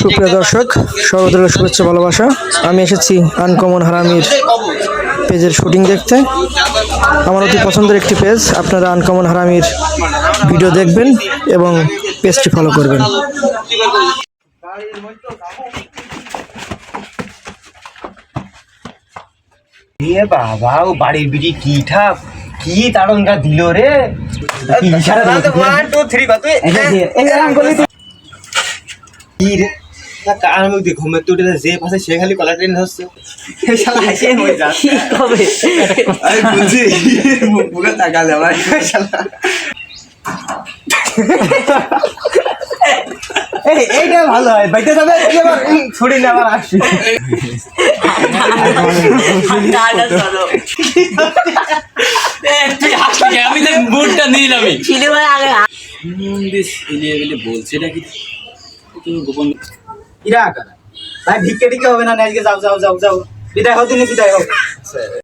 সুপ্রিয় দর্শক সর্বদলীয় শুভেচ্ছা ভালোবাসা। আমি এসেছি আনকমন হারামির পেজের শুটিং দেখতে। আমার অতি পছন্দের একটি পেজ আপনারা আনকমন হারামির ভিডিও দেখবেন এবং পেজটি ফলো করবেন। বাবা ও বাড়ির বিড়ি কি ঠাপ? কি তাড়নটা দিল রে? কি রে কার মুখ দিয়ে ঘুমে যে পাশে সে খালি কলা ট্রেন হচ্ছে শালা হাসি হয়ে যাচ্ছে কবে? আরে বুঝি পুরো তাকালে আমার শালা। এই এইটা ভালো হয়। বাইতে যাবে এবার ছুটি না আবার আসছি। আমি তো বলছে এটা কি? তুমি গোপন ইরা কারা ভাই, ভিক্ষে টিকে হবে না, আজকে যাও যাও যাও যাও। বিদায় হও তুমি, বিদায় হও।